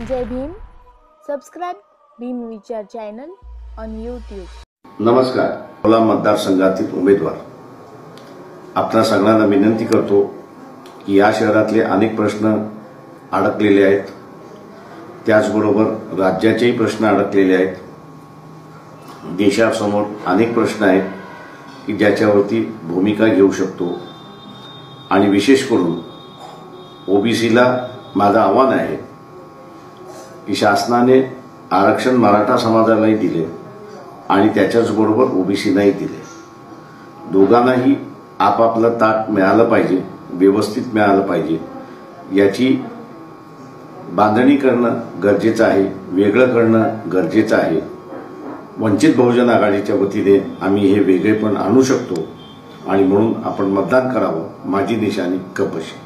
जय Bhim. Subscribe Bhim विचार channel on YouTube नमस्कार. मला मतदारसंघातील उमेदवार. आपल्या सगळ्यांना विनंती करतो की या शहरातले अनेक प्रश्न अडकलेले आहेत. त्याचबरोबर राज्याचेही प्रश्न अडकलेले आहेत. देशासमोर अनेक प्रश्न आहेत की ज्याच्यावरती भूमिका घेऊ शकतो. आणि विशेष करून ओबीसीला माझं आव्हान आहे की शासनाने आरक्षण मराठा समाजालाही दिले आणि त्याच्याच बरोबर दिले. दोघांनाही आपापलं ताट मिळालं पाहिजे व्यवस्थित मिळालं पाहिजे. याची बांधणी करणं गरजेचं आहे वेगळं करणं गरजेचं आहे. वंचित बहुजन आघाडीच्या वतीने आम्ही हे वेगळेपण आणू शकतो आणि म्हणून आपण मतदान करावं माझी निशाणी कपशी.